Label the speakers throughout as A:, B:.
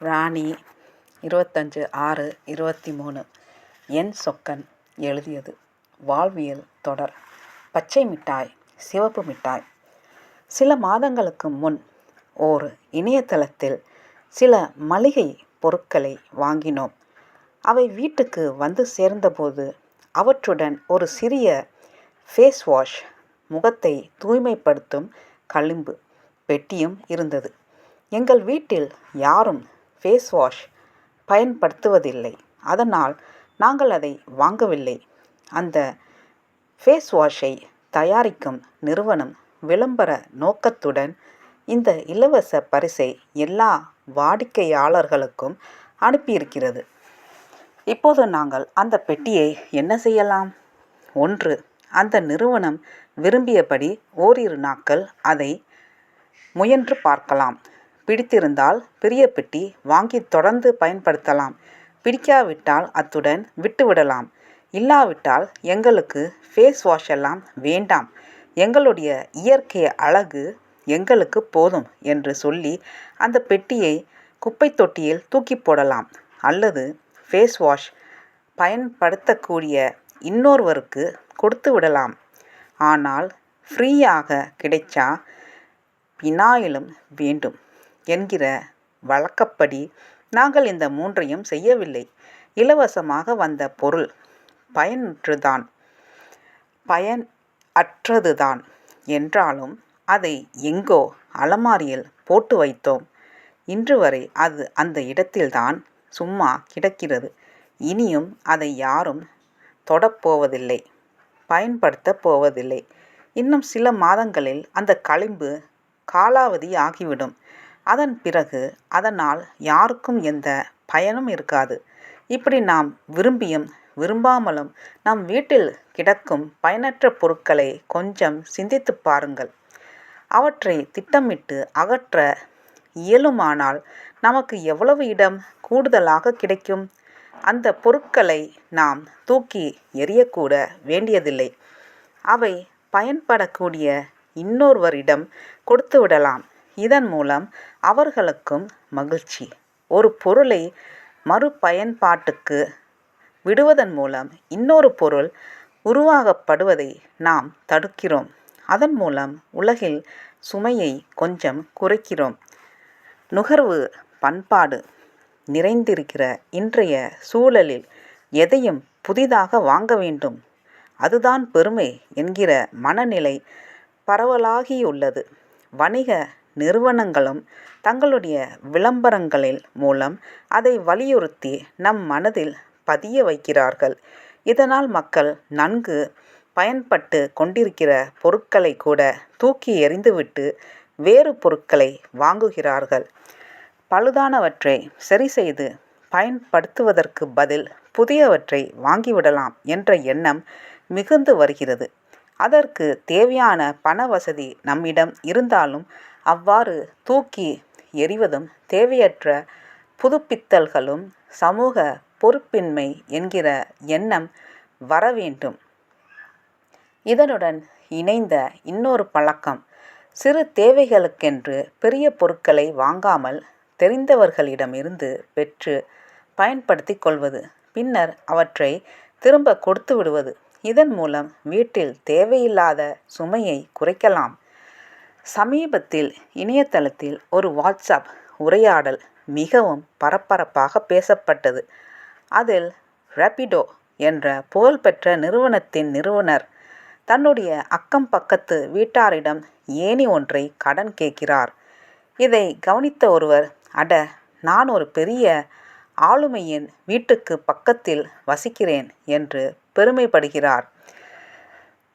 A: ராணி இருபத்தஞ்சு ஆறு இருபத்தி மூணு என் சொக்கன் எழுதியது. வாழ்வியல் தொடர். பச்சை மிட்டாய் சிவப்பு மிட்டாய். சில மாதங்களுக்கு முன் ஓர் இணையதளத்தில் சில மளிகை பொருட்களை வாங்கினோம். அவை வீட்டுக்கு வந்து சேர்ந்தபோது அவற்றுடன் ஒரு சிறிய ஃபேஸ் வாஷ் முகத்தை தூய்மைப்படுத்தும் களிம்பு பெட்டியும் இருந்தது. எங்கள் வீட்டில் யாரும் ஃபேஸ் வாஷ் பயன்படுத்துவதில்லை. அதனால் நாங்கள் அதை வாங்கவில்லை. அந்த ஃபேஸ் வாஷை தயாரிக்கும் நிறுவனம் விளம்பர நோக்கத்துடன் இந்த இலவச பரிசை எல்லா வாடிக்கையாளர்களுக்கும் அனுப்பியிருக்கிறது. இப்போது நாங்கள் அந்த பெட்டியை என்ன செய்யலாம்? ஒன்று அந்த நிறுவனம் விரும்பியபடி ஓரிரு நாட்கள் அதை முயன்று பார்க்கலாம். பிடித்திருந்தால் பெரிய பெட்டி வாங்கி தொடர்ந்து பயன்படுத்தலாம். பிடிக்காவிட்டால் அத்துடன் விட்டுவிடலாம். இல்லாவிட்டால் எங்களுக்கு ஃபேஸ் வாஷ் எல்லாம் வேண்டாம். எங்களுடைய இயற்கை அழகு எங்களுக்கு போதும் என்று சொல்லி அந்த பெட்டியை குப்பை தொட்டியில் தூக்கி போடலாம். அல்லது ஃபேஸ் வாஷ் பயன்படுத்தக்கூடிய இன்னொருவருக்கு கொடுத்து விடலாம். ஆனால் ஃப்ரீயாக கிடைச்சா பினாயிலும் வேண்டும். என்கிற வழக்கப்படி நாங்கள் இந்த மூன்றையும் செய்யவில்லை. இலவசமாக வந்த பொருள் பயனற்றுதான் பயன் அற்றதுதான் என்றாலும் அதை எங்கோ அலமாரியில் போட்டு வைத்தோம். இன்று வரை அது அந்த இடத்தில்தான் சும்மா கிடக்கிறது. இனியும் அதை யாரும் தொடப்போவதில்லை பயன்படுத்தப் போவதில்லை. இன்னும் சில மாதங்களில் அந்த களிம்பு காலாவதி ஆகிவிடும் அதன் பிறகு அதனால் யாருக்கும் எந்த பயனும் இருக்காது. இப்படி நாம் விரும்பியும் விரும்பாமலும் நம் வீட்டில் கிடக்கும் பயனற்ற பொருட்களை கொஞ்சம் சிந்தித்து பாருங்கள். அவற்றை திட்டமிட்டு அகற்ற இயலுமானால் நமக்கு எவ்வளவு இடம் கூடுதலாக கிடைக்கும்? அந்த பொருட்களை நாம் தூக்கி எறியக்கூட வேண்டியதில்லை. அவை பயன்படக்கூடிய இன்னொருவரிடம் கொடுத்து விடலாம். இதன் மூலம் அவர்களுக்கும் மகிழ்ச்சி. ஒரு பொருளை மறுபயன்பாட்டுக்கு விடுவதன் மூலம் இன்னொரு பொருள் உருவாகப்படுவதை நாம் தடுக்கிறோம். அதன் மூலம் உலகில் சுமையை கொஞ்சம் குறைக்கிறோம். நுகர்வு பண்பாடு நிறைந்திருக்கிற இன்றைய சூழலில் எதையும் புதிதாக வாங்க வேண்டும். அதுதான் பெருமை என்கிற மனநிலை பரவலாகியுள்ளது. வணிக நிறுவனங்களும் தங்களுடைய விளம்பரங்களில் மூலம் அதை வலியுறுத்தி நம் மனதில் பதிய வைக்கிறார்கள். இதனால் மக்கள் நன்கு பயன்பட்டு கொண்டிருக்கிற பொருட்களை கூட தூக்கி எறிந்துவிட்டு வேறு பொருட்களை வாங்குகிறார்கள். பழுதானவற்றை சரி செய்து பயன்படுத்துவதற்கு பதில் புதியவற்றை வாங்கிவிடலாம் என்ற எண்ணம் மிகுந்து வருகிறது. அதற்கு தேவையான பண வசதி நம்மிடம் இருந்தாலும் அவ்வாறு தூக்கி எறிவதும் தேவையற்ற புதுப்பித்தல்களும் சமூக பொறுப்பின்மை என்கிற எண்ணம் வர வேண்டும். இதனுடன் இணைந்த இன்னொரு பழக்கம் சிறு தேவைகளுக்கென்று பெரிய பொருட்களை வாங்காமல் தெரிந்தவர்களிடமிருந்து பெற்று பயன்படுத்தி கொள்வது பின்னர் அவற்றை திரும்ப கொடுத்து விடுவது. இதன் மூலம் வீட்டில் தேவையில்லாத சுமையை குறைக்கலாம். சமீபத்தில் இணையதளத்தில் ஒரு வாட்ஸ்அப் உரையாடல் மிகவும் பரபரப்பாக பேசப்பட்டது. அதில் ரேபிடோ என்ற புகழ்பெற்ற நிறுவனத்தின் நிறுவனர் தன்னுடைய அக்கம் பக்கத்து வீட்டாரிடம் ஏணி ஒன்றை கடன் கேட்கிறார். இதை கவனித்த ஒருவர் அட நான் ஒரு பெரிய ஆளுமையின் வீட்டுக்கு பக்கத்தில் வசிக்கிறேன் என்று பெருமைப்படுகிறார்.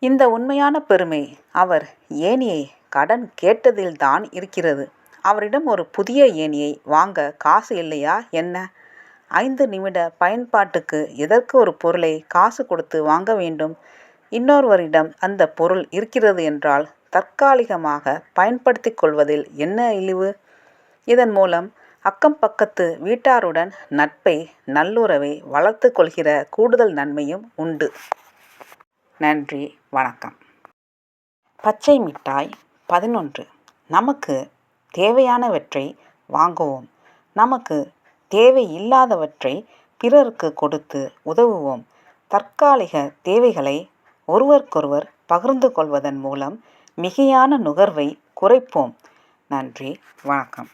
A: இந்த உண்மையான பெருமை அவர் ஏணியை கடன் கேட்டதில்தான் இருக்கிறது. அவரிடம் ஒரு புதிய ஏணியை வாங்க காசு இல்லையா? என்ன? ஐந்து நிமிட பயன்பாட்டுக்கு எதற்கு ஒரு பொருளை காசு கொடுத்து வாங்க வேண்டும்? இன்னொருவரிடம் அந்த பொருள் இருக்கிறது என்றால் தற்காலிகமாக பயன்படுத்தி கொள்வதில் என்ன இழிவு? இதன் மூலம் அக்கம் பக்கத்து வீட்டாருடன் நட்பை நல்லுறவை வளர்த்து கொள்கிற கூடுதல் நன்மையும் உண்டு. நன்றி வணக்கம். பச்சை மிட்டாய் பதினொன்று. நமக்கு தேவையானவற்றை வாங்குவோம். நமக்கு தேவையில்லாதவற்றை பிறருக்கு கொடுத்து உதவுவோம். தற்காலிக தேவைகளை ஒருவருக்கொருவர் பகிர்ந்து கொள்வதன் மூலம் மிகையான நுகர்வை குறைப்போம். நன்றி. வணக்கம்.